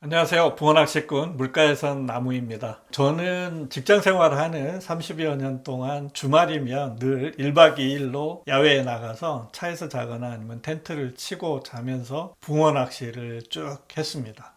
안녕하세요. 부원학식군 물가에선 나무입니다. 저는 직장 생활을 하는 30여 년 동안 주말이면 늘 1박 2일로 야외에 나가서 차에서 자거나 아니면 텐트를 치고 자면서 붕어 낚시를 쭉 했습니다.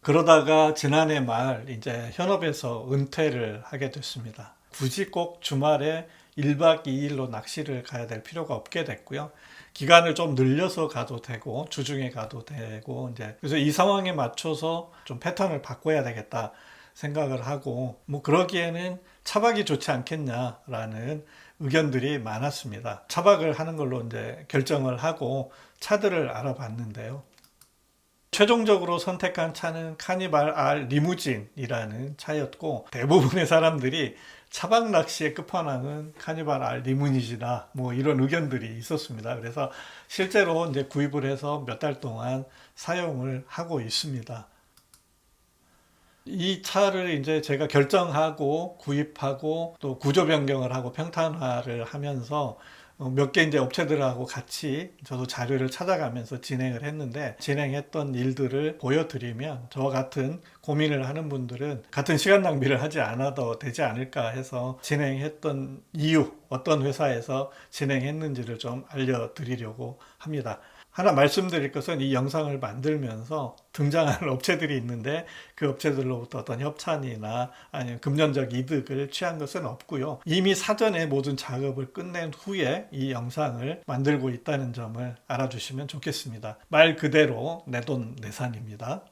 그러다가 지난해 말 이제 현업에서 은퇴를 하게 됐습니다. 굳이 꼭 주말에 1박 2일로 낚시를 가야 될 필요가 없게 됐고요. 기간을 좀 늘려서 가도 되고 주중에 가도 되고 이제 그래서 이 상황에 맞춰서 좀 패턴을 바꿔야 되겠다 생각을 하고 뭐 그러기에는 차박이 좋지 않겠냐라는 의견들이 많았습니다. 차박을 하는 걸로 이제 결정을 하고 차들을 알아봤는데요. 최종적으로 선택한 차는 카니발 R 리무진이라는 차였고 대부분의 사람들이 차박 낚시의 끝판왕은 카니발 R 리무진이다 뭐 이런 의견들이 있었습니다. 그래서 실제로 이제 구입을 해서 몇 달 동안 사용을 하고 있습니다. 이 차를 이제 제가 결정하고 구입하고 또 구조 변경을 하고 평탄화를 하면서 어, 몇 개 이제 업체들하고 같이 저도 자료를 찾아가면서 진행을 했는데 진행했던 일들을 보여드리면 저와 같은 고민을 하는 분들은 같은 시간 낭비를 하지 않아도 되지 않을까 해서 진행했던 이유 어떤 회사에서 진행했는지를 좀 알려드리려고 합니다. 하나 말씀드릴 것은 이 영상을 만들면서 등장하는 업체들이 있는데 그 업체들로부터 어떤 협찬이나 아니면 금전적 이득을 취한 것은 없고요. 이미 사전에 모든 작업을 끝낸 후에 이 영상을 만들고 있다는 점을 알아주시면 좋겠습니다. 말 그대로 내 돈 내산입니다.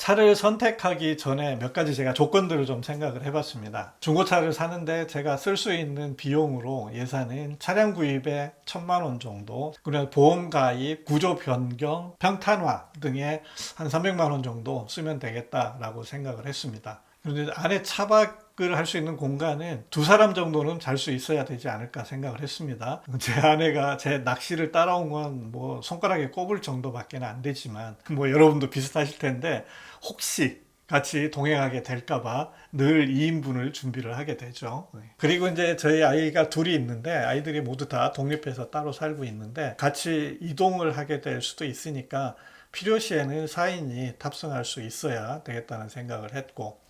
차를 선택하기 전에 몇 가지 제가 조건들을 좀 생각을 해봤습니다. 중고차를 사는데 제가 쓸 수 있는 비용으로 예산은 차량 구입에 천만 원 정도, 그리고 보험 가입, 구조 변경, 평탄화 등에 한 300만 원 정도 쓰면 되겠다라고 생각을 했습니다. 그런데 안에 차박 을할수 있는 공간은 두 사람 정도는 잘 수 있어야 되지 않을까 생각을 했습니다. 제 아내가 제 낚시를 따라온 건 뭐 손가락에 꼽을 정도밖에 안 되지만 뭐 여러분도 비슷하실 텐데 혹시 같이 동행하게 될까봐 늘 2인분을 준비를 하게 되죠. 그리고 이제 저희 아이가 둘이 있는데 아이들이 모두 다 독립해서 따로 살고 있는데 같이 이동을 하게 될 수도 있으니까 필요시에는 4인이 탑승할 수 있어야 되겠다는 생각을 했고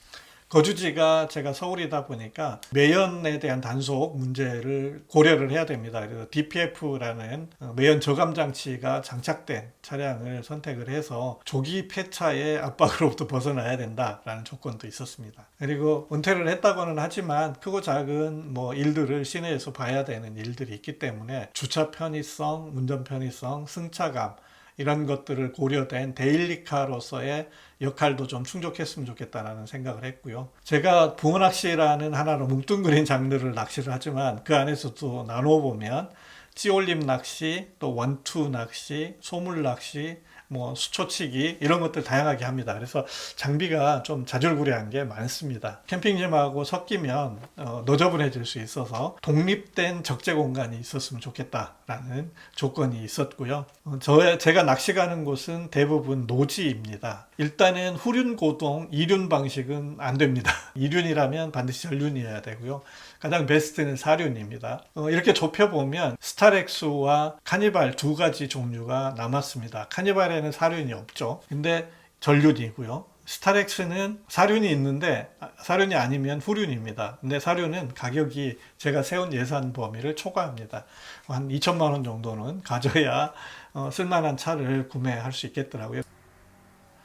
거주지가 제가 서울이다 보니까 매연에 대한 단속 문제를 고려를 해야 됩니다. 그래서 DPF라는 매연 저감 장치가 장착된 차량을 선택을 해서 조기 폐차의 압박으로부터 벗어나야 된다라는 조건도 있었습니다. 그리고 은퇴를 했다고는 하지만 크고 작은 뭐 일들을 시내에서 봐야 되는 일들이 있기 때문에 주차 편의성, 운전 편의성, 승차감 이런 것들을 고려된 데일리카로서의 역할도 좀 충족했으면 좋겠다라는 생각을 했고요. 제가 붕어 낚시라는 하나로 뭉뚱그린 장르를 낚시를 하지만 그 안에서도 나눠보면 찌올림 낚시, 또 원투 낚시, 소물 낚시, 뭐 수초치기 이런 것들 다양하게 합니다. 그래서 장비가 좀 자질구레한 게 많습니다. 캠핑짐하고 섞이면 어, 너저분해질 수 있어서 독립된 적재 공간이 있었으면 좋겠다라는 조건이 있었고요. 어, 저 제가 낚시 가는 곳은 대부분 노지입니다. 일단은 후륜 고동 이륜 방식은 안 됩니다. 이륜이라면 반드시 전륜이어야 되고요. 가장 베스트는 사륜입니다. 어, 이렇게 좁혀보면 스타렉스와 카니발 두 가지 종류가 남았습니다. 카니발에는 사륜이 없죠. 근데 전륜이고요. 스타렉스는 사륜이 있는데 아, 사륜이 아니면 후륜입니다. 근데 사륜은 가격이 제가 세운 예산 범위를 초과합니다. 한 2천만 원 정도는 가져야 어, 쓸만한 차를 구매할 수 있겠더라고요.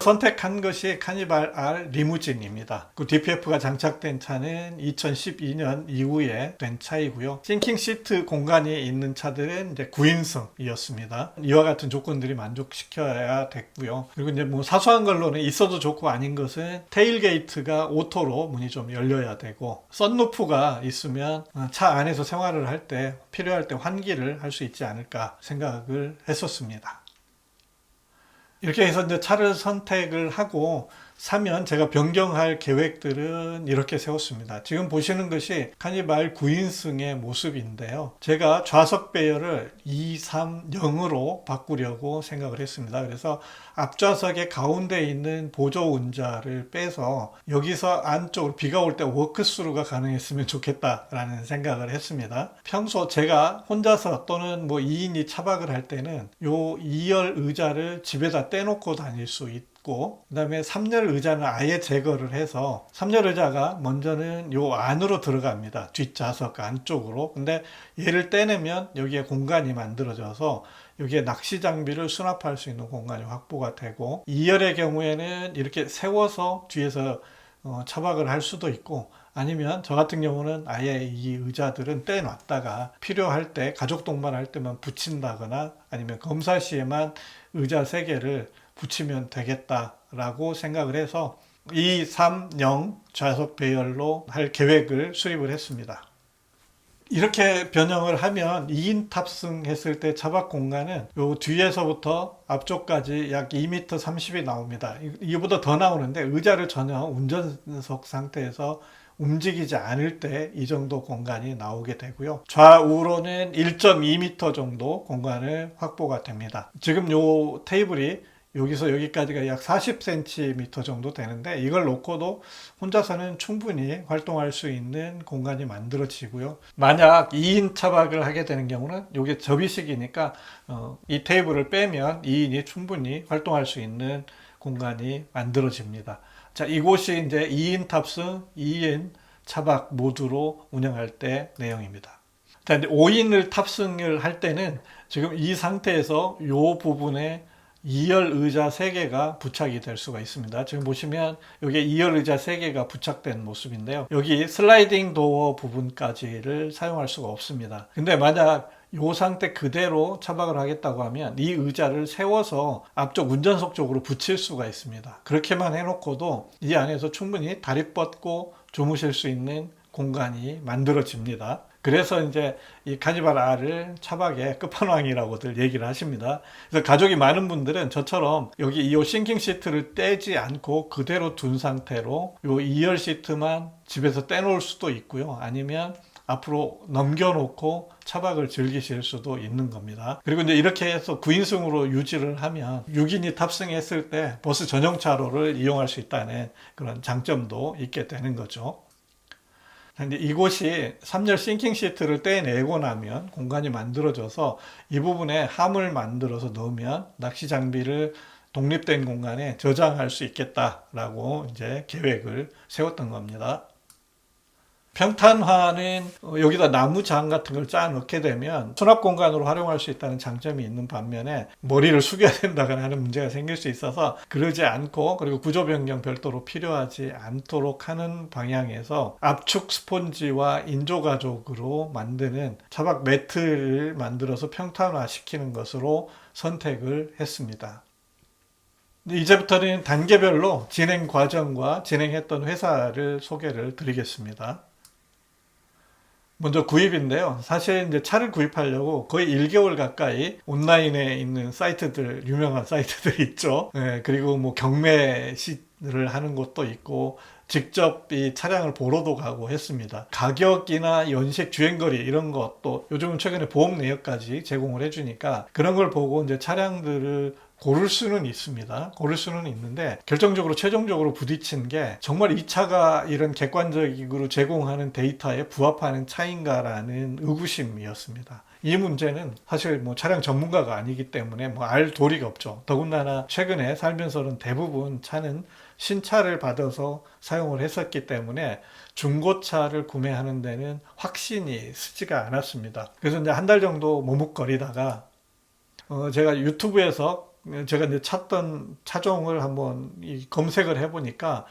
선택한 것이 카니발 R 리무진입니다. 그 DPF가 장착된 차는 2012년 이후에 된 차이고요. 싱킹 시트 공간이 있는 차들은 이제 9인승이었습니다. 이와 같은 조건들이 만족시켜야 됐고요. 그리고 이제 뭐 사소한 걸로는 있어도 좋고 아닌 것은 테일게이트가 오토로 문이 좀 열려야 되고 썬루프가 있으면 차 안에서 생활을 할 때 필요할 때 환기를 할 수 있지 않을까 생각을 했었습니다. 이렇게 해서 이제 차를 선택을 하고 사면 제가 변경할 계획들은 이렇게 세웠습니다. 지금 보시는 것이 카니발 9인승의 모습인데요. 제가 좌석 배열을 2, 3, 0으로 바꾸려고 생각을 했습니다. 그래서 앞좌석의 가운데 있는 보조 운자를 빼서 여기서 안쪽으로 비가 올 때 워크스루가 가능했으면 좋겠다라는 생각을 했습니다. 평소 제가 혼자서 또는 뭐 2인이 차박을 할 때는 요 2열 의자를 집에다 떼놓고 다닐 수 있 고 그 다음에 3열 의자는 아예 제거를 해서 3열 의자가 먼저는 요 안으로 들어갑니다. 뒷좌석 안쪽으로. 근데 얘를 떼내면 여기에 공간이 만들어져서 여기에 낚시 장비를 수납할 수 있는 공간이 확보가 되고 2열의 경우에는 이렇게 세워서 뒤에서 어, 차박을 할 수도 있고 아니면 저 같은 경우는 아예 이 의자들은 떼놨다가 필요할 때 가족 동반할 때만 붙인다거나 아니면 검사 시에만 의자 세 개를 붙이면 되겠다라고 생각을 해서 2, 3, 0 좌석 배열로 할 계획을 수립을 했습니다. 이렇게 변형을 하면 2인 탑승 했을 때 차박 공간은 요 뒤에서부터 앞쪽까지 약 2m 30이 나옵니다. 이- 이거보다 더 나오는데 의자를 전혀 운전석 상태에서 움직이지 않을 때 이 정도 공간이 나오게 되고요. 좌우로는 1.2m 정도 공간을 확보가 됩니다. 지금 요 테이블이 여기서 여기까지가 약 40cm 정도 되는데 이걸 놓고도 혼자서는 충분히 활동할 수 있는 공간이 만들어지고요. 만약 2인 차박을 하게 되는 경우는 이게 접이식이니까 어, 이 테이블을 빼면 2인이 충분히 활동할 수 있는 공간이 만들어집니다. 자, 이곳이 이제 2인 탑승, 2인 차박 모드로 운영할 때 내용입니다. 자, 이제 5인을 탑승을 할 때는 지금 이 상태에서 이 부분에 2열 의자 3개가 부착이 될 수가 있습니다. 지금 보시면 여기 2열 의자 3개가 부착된 모습인데요. 여기 슬라이딩 도어 부분까지를 사용할 수가 없습니다. 근데 만약 이 상태 그대로 차박을 하겠다고 하면 이 의자를 세워서 앞쪽 운전석 쪽으로 붙일 수가 있습니다. 그렇게만 해놓고도 이 안에서 충분히 다리 뻗고 주무실 수 있는 공간이 만들어집니다. 그래서 이제 이 카니발 R을 차박의 끝판왕이라고들 얘기를 하십니다. 그래서 가족이 많은 분들은 저처럼 여기 이 싱킹 시트를 떼지 않고 그대로 둔 상태로 요 2열 시트만 집에서 떼놓을 수도 있고요. 아니면 앞으로 넘겨놓고 차박을 즐기실 수도 있는 겁니다. 그리고 이제 이렇게 해서 9인승으로 유지를 하면 6인이 탑승했을 때 버스 전용 차로를 이용할 수 있다는 그런 장점도 있게 되는 거죠. 근데 이곳이 3열 싱킹 시트를 떼내고 나면 공간이 만들어져서 이 부분에 함을 만들어서 넣으면 낚시 장비를 독립된 공간에 저장할 수 있겠다라고 이제 계획을 세웠던 겁니다. 평탄화는 어, 여기다 나무장 같은 걸 짜 넣게 되면 수납 공간으로 활용할 수 있다는 장점이 있는 반면에 머리를 숙여야 된다거나 하는 문제가 생길 수 있어서 그러지 않고 그리고 구조 변경 별도로 필요하지 않도록 하는 방향에서 압축 스폰지와 인조 가죽으로 만드는 차박 매트를 만들어서 평탄화 시키는 것으로 선택을 했습니다. 이제부터는 단계별로 진행 과정과 진행했던 회사를 소개를 드리겠습니다. 먼저 구입인데요. 사실 이제 차를 구입하려고 거의 1개월 가까이 온라인에 있는 사이트들, 유명한 사이트들 있죠. 예, 그리고 뭐 경매 시를 하는 곳도 있고, 직접 이 차량을 보러도 가고 했습니다. 가격이나 연식, 주행거리 이런 것도 요즘은 최근에 보험 내역까지 제공을 해주니까 그런 걸 보고 이제 차량들을 고를 수는 있습니다. 고를 수는 있는데 결정적으로 최종적으로 부딪힌 게 정말 이 차가 이런 객관적으로 제공하는 데이터에 부합하는 차인가라는 의구심이었습니다. 이 문제는 사실 뭐 차량 전문가가 아니기 때문에 뭐 알 도리가 없죠. 더군다나 최근에 살면서는 대부분 차는 신차를 받아서 사용을 했었기 때문에 중고차를 구매하는 데는 확신이 쓰지가 않았습니다. 그래서 이제 한 달 정도 머뭇거리다가 어 제가 유튜브에서 제가 이제 찾던 차종을 한번 이 검색을 해보니까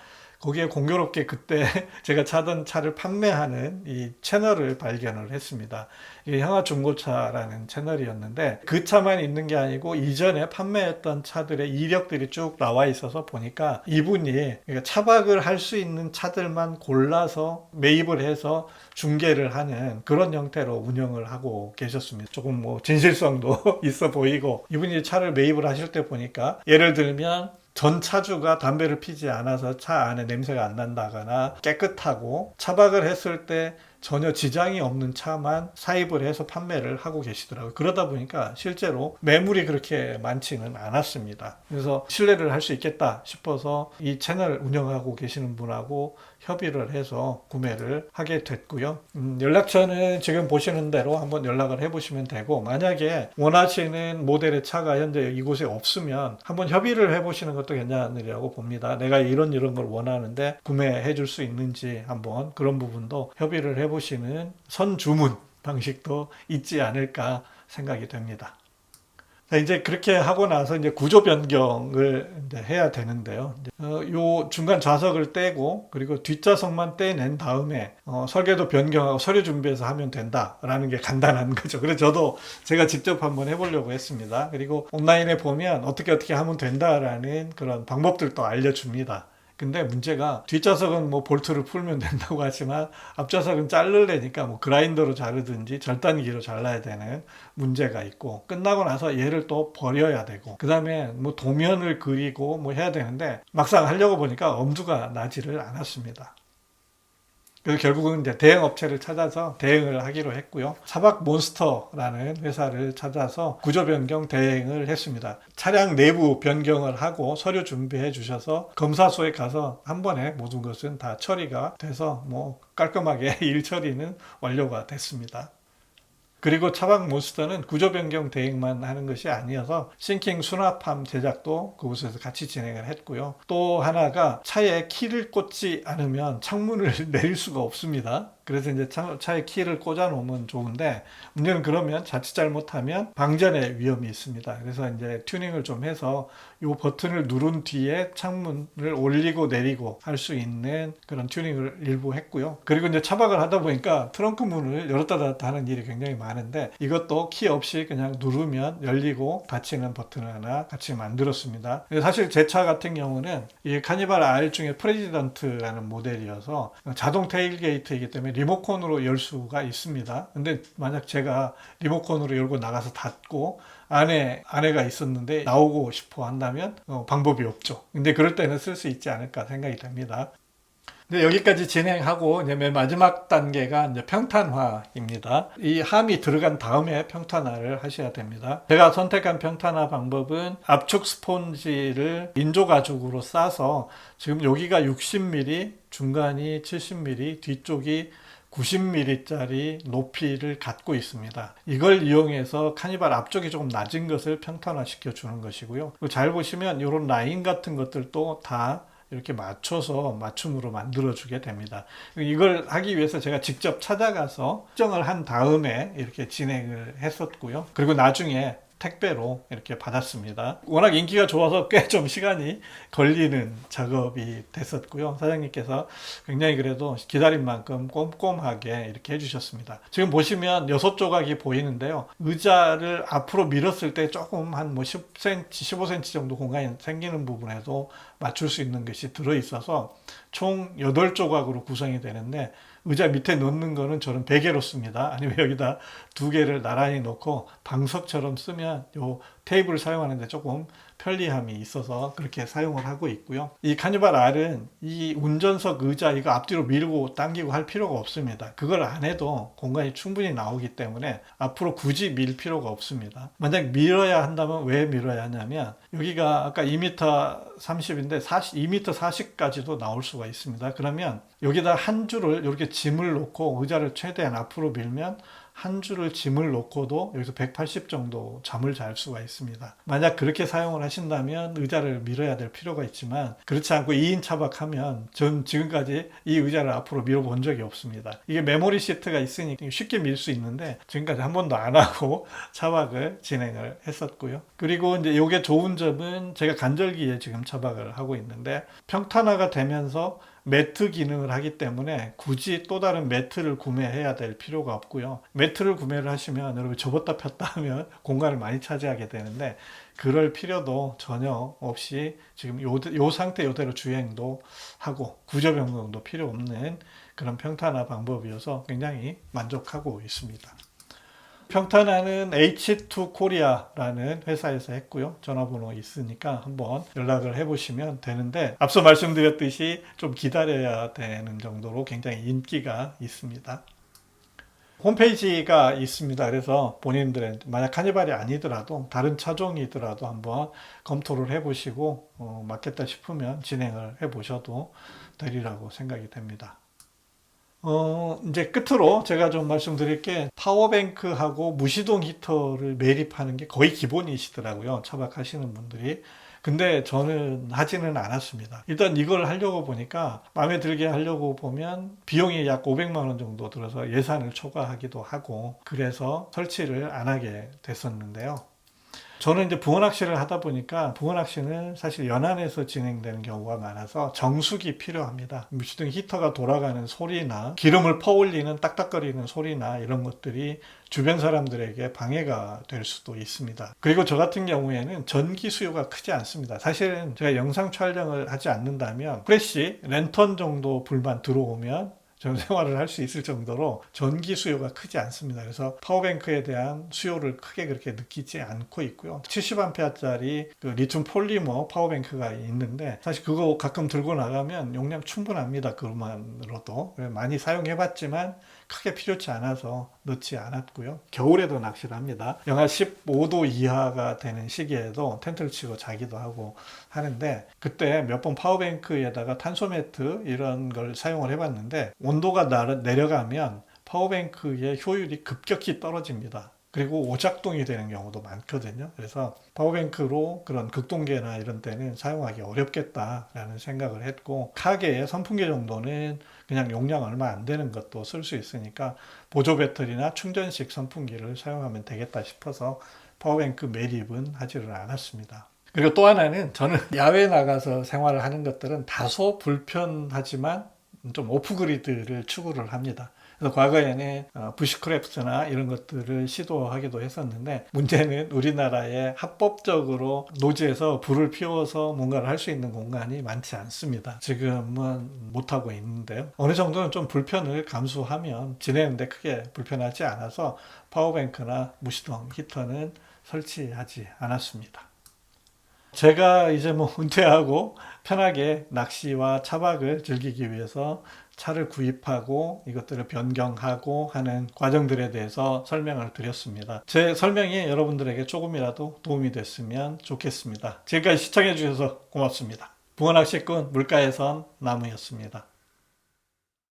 거기에 공교롭게 그때 제가 차던 차를 판매하는 이 채널을 발견을 했습니다. 이게 형아중고차라는 채널이었는데 그 차만 있는 게 아니고 이전에 판매했던 차들의 이력들이 쭉 나와 있어서 보니까 이분이 그러니까 차박을 할 수 있는 차들만 골라서 매입을 해서 중개를 하는 그런 형태로 운영을 하고 계셨습니다. 조금 뭐 진실성도 있어 보이고 이분이 차를 매입을 하실 때 보니까 예를 들면 전 차주가 담배를 피지 않아서 차 안에 냄새가 안 난다거나 깨끗하고 차박을 했을 때 전혀 지장이 없는 차만 사입을 해서 판매를 하고 계시더라고요. 그러다 보니까 실제로 매물이 그렇게 많지는 않았습니다. 그래서 신뢰를 할 수 있겠다 싶어서 이 채널 운영하고 계시는 분하고 협의를 해서 구매를 하게 됐고요. 음, 연락처는 지금 보시는 대로 한번 연락을 해보시면 되고 만약에 원하시는 모델의 차가 현재 이곳에 없으면 한번 협의를 해보시는 것도 괜찮으리라고 봅니다. 내가 이런 이런 걸 원하는데 구매해 줄 수 있는지 한번 그런 부분도 협의를 해보 시는 선주문 방식도 있지 않을까 생각이 됩니다. 자, 이제 그렇게 하고 나서 이제 구조 변경을 이제 해야 되는데요. 어, 요 중간 좌석을 떼고 그리고 뒷좌석만 떼낸 다음에 어, 설계도 변경하고 서류 준비해서 하면 된다라는 게 간단한 거죠. 그래서 저도 제가 직접 한번 해보려고 했습니다. 그리고 온라인에 보면 어떻게 어떻게 하면 된다라는 그런 방법들도 알려줍니다. 근데 문제가 뒷좌석은 뭐 볼트를 풀면 된다고 하지만 앞좌석은 자르려니까 뭐 그라인더로 자르든지 절단기로 잘라야 되는 문제가 있고 끝나고 나서 얘를 또 버려야 되고 그 다음에 뭐 도면을 그리고 뭐 해야 되는데 막상 하려고 보니까 엄두가 나지를 않았습니다. 그래서 결국은 이제 대행 업체를 찾아서 대행을 하기로 했고요. 사박 몬스터라는 회사를 찾아서 구조 변경 대행을 했습니다. 차량 내부 변경을 하고 서류 준비해 주셔서 검사소에 가서 한 번에 모든 것은 다 처리가 돼서 뭐 깔끔하게 일 처리는 완료가 됐습니다. 그리고 차박 몬스터는 구조 변경 대행만 하는 것이 아니어서 싱킹 수납함 제작도 그곳에서 같이 진행을 했고요. 또 하나가 차에 키를 꽂지 않으면 창문을 내릴 수가 없습니다. 그래서 이제 차, 차에 키를 꽂아 놓으면 좋은데 문제는 그러면 자칫 잘못하면 방전의 위험이 있습니다. 그래서 이제 튜닝을 좀 해서 이 버튼을 누른 뒤에 창문을 올리고 내리고 할 수 있는 그런 튜닝을 일부 했고요. 그리고 이제 차박을 하다 보니까 트렁크 문을 열었다 닫았다 하는 일이 굉장히 많은데 이것도 키 없이 그냥 누르면 열리고 닫히는 버튼을 하나 같이 만들었습니다. 사실 제 차 같은 경우는 이 카니발 R 중에 프레지던트라는 모델이어서 자동 테일게이트이기 때문에 리모컨으로 열 수가 있습니다. 근데 만약 제가 리모컨으로 열고 나가서 닫고 안에 아내가 있었는데 나오고 싶어 한다면 어, 방법이 없죠. 근데 그럴 때는 쓸 수 있지 않을까 생각이 됩니다. 근데 여기까지 진행하고 이제 맨 마지막 단계가 이제 평탄화입니다. 이 함이 들어간 다음에 평탄화를 하셔야 됩니다. 제가 선택한 평탄화 방법은 압축 스폰지를 인조 가죽으로 싸서 지금 여기가 60mm, 중간이 70mm, 뒤쪽이 90mm짜리 높이를 갖고 있습니다. 이걸 이용해서 카니발 앞쪽이 조금 낮은 것을 평탄화 시켜 주는 것이고요. 잘 보시면 이런 라인 같은 것들도 다 이렇게 맞춰서 맞춤으로 만들어 주게 됩니다. 이걸 하기 위해서 제가 직접 찾아가서 측정을 한 다음에 이렇게 진행을 했었고요. 그리고 나중에 택배로 이렇게 받았습니다. 워낙 인기가 좋아서 꽤 좀 시간이 걸리는 작업이 됐었고요. 사장님께서 굉장히 그래도 기다린 만큼 꼼꼼하게 이렇게 해주셨습니다. 지금 보시면 여섯 조각이 보이는데요. 의자를 앞으로 밀었을 때 조금 한 뭐 10cm, 15cm 정도 공간이 생기는 부분에도 맞출 수 있는 것이 들어있어서 총 8조각으로 구성이 되는데 의자 밑에 놓는 거는 저는 베개로 씁니다. 아니면 여기다 두 개를 나란히 놓고 방석처럼 쓰면 요 테이블을 사용하는데 조금 편리함이 있어서 그렇게 사용을 하고 있고요. 이 카니발 R은 이 운전석 의자 이거 앞뒤로 밀고 당기고 할 필요가 없습니다. 그걸 안 해도 공간이 충분히 나오기 때문에 앞으로 굳이 밀 필요가 없습니다. 만약 밀어야 한다면 왜 밀어야 하냐면 여기가 아까 2m 30인데 40, 2m 40까지도 나올 수가 있습니다. 그러면 여기다 한 줄을 이렇게 짐을 놓고 의자를 최대한 앞으로 밀면 한 줄을 짐을 놓고도 여기서 180 정도 잠을 잘 수가 있습니다. 만약 그렇게 사용을 하신다면 의자를 밀어야 될 필요가 있지만 그렇지 않고 2인 차박하면 전 지금까지 이 의자를 앞으로 밀어본 적이 없습니다. 이게 메모리 시트가 있으니까 쉽게 밀 수 있는데 지금까지 한 번도 안 하고 차박을 진행을 했었고요. 그리고 이제 이게 좋은 점은 제가 간절기에 지금 차박을 하고 있는데 평탄화가 되면서 매트 기능을 하기 때문에 굳이 또 다른 매트를 구매해야 될 필요가 없고요. 매트를 구매를 하시면 여러분 접었다 폈다 하면 공간을 많이 차지하게 되는데 그럴 필요도 전혀 없이 지금 요, 요 상태 이대로 주행도 하고 구조 변경도 필요 없는 그런 평탄화 방법이어서 굉장히 만족하고 있습니다. 평탄화는 H2 코리아라는 회사에서 했고요. 전화번호 있으니까 한번 연락을 해보시면 되는데 앞서 말씀드렸듯이 좀 기다려야 되는 정도로 굉장히 인기가 있습니다. 홈페이지가 있습니다. 그래서 본인들의 만약 카니발이 아니더라도 다른 차종이더라도 한번 검토를 해보시고 어, 맞겠다 싶으면 진행을 해보셔도 되리라고 생각이 됩니다. 어, 이제 끝으로 제가 좀 말씀드릴 게 파워뱅크하고 무시동 히터를 매립하는 게 거의 기본이시더라고요. 차박하시는 분들이. 근데 저는 하지는 않았습니다. 일단 이걸 하려고 보니까 마음에 들게 하려고 보면 비용이 약 500만 원 정도 들어서 예산을 초과하기도 하고 그래서 설치를 안 하게 됐었는데요. 저는 이제 붕어낚시를 하다 보니까 붕어낚시는 사실 연안에서 진행되는 경우가 많아서 정수기 필요합니다. 무시등 히터가 돌아가는 소리나 기름을 퍼올리는 딱딱거리는 소리나 이런 것들이 주변 사람들에게 방해가 될 수도 있습니다. 그리고 저 같은 경우에는 전기 수요가 크지 않습니다. 사실은 제가 영상 촬영을 하지 않는다면 프레시 랜턴 정도 불만 들어오면 저는 생활을 할 수 있을 정도로 전기 수요가 크지 않습니다. 그래서 파워뱅크에 대한 수요를 크게 그렇게 느끼지 않고 있고요. 70A짜리 그 리튬 폴리머 파워뱅크가 있는데 사실 그거 가끔 들고 나가면 용량 충분합니다. 그것만으로도 많이 사용해봤지만 크게 필요치 않아서 넣지 않았고요. 겨울에도 낚시를 합니다. 영하 15도 이하가 되는 시기에도 텐트를 치고 자기도 하고 하는데 그때 몇 번 파워뱅크에다가 탄소 매트 이런 걸 사용을 해봤는데 온도가 나- 내려가면 파워뱅크의 효율이 급격히 떨어집니다. 그리고 오작동이 되는 경우도 많거든요. 그래서 파워뱅크로 그런 극동계나 이런 때는 사용하기 어렵겠다라는 생각을 했고 카게의 선풍기 정도는 그냥 용량 얼마 안 되는 것도 쓸 수 있으니까 보조 배터리나 충전식 선풍기를 사용하면 되겠다 싶어서 파워뱅크 매립은 하지를 않았습니다. 그리고 또 하나는 저는 야외 나가서 생활을 하는 것들은 다소 불편하지만 좀 오프그리드를 추구를 합니다. 그래서 과거에는 어, 부시크래프트나 이런 것들을 시도하기도 했었는데 문제는 우리나라에 합법적으로 노지에서 불을 피워서 뭔가를 할 수 있는 공간이 많지 않습니다. 지금은 못하고 있는데요. 어느 정도는 좀 불편을 감수하면 지내는데 크게 불편하지 않아서 파워뱅크나 무시동 히터는 설치하지 않았습니다. 제가 이제 뭐 은퇴하고 편하게 낚시와 차박을 즐기기 위해서 차를 구입하고 이것들을 변경하고 하는 과정들에 대해서 설명을 드렸습니다. 제 설명이 여러분들에게 조금이라도 도움이 됐으면 좋겠습니다. 지금까지 시청해 주셔서 고맙습니다. 붕어낚시꾼 물가에선 나무였습니다.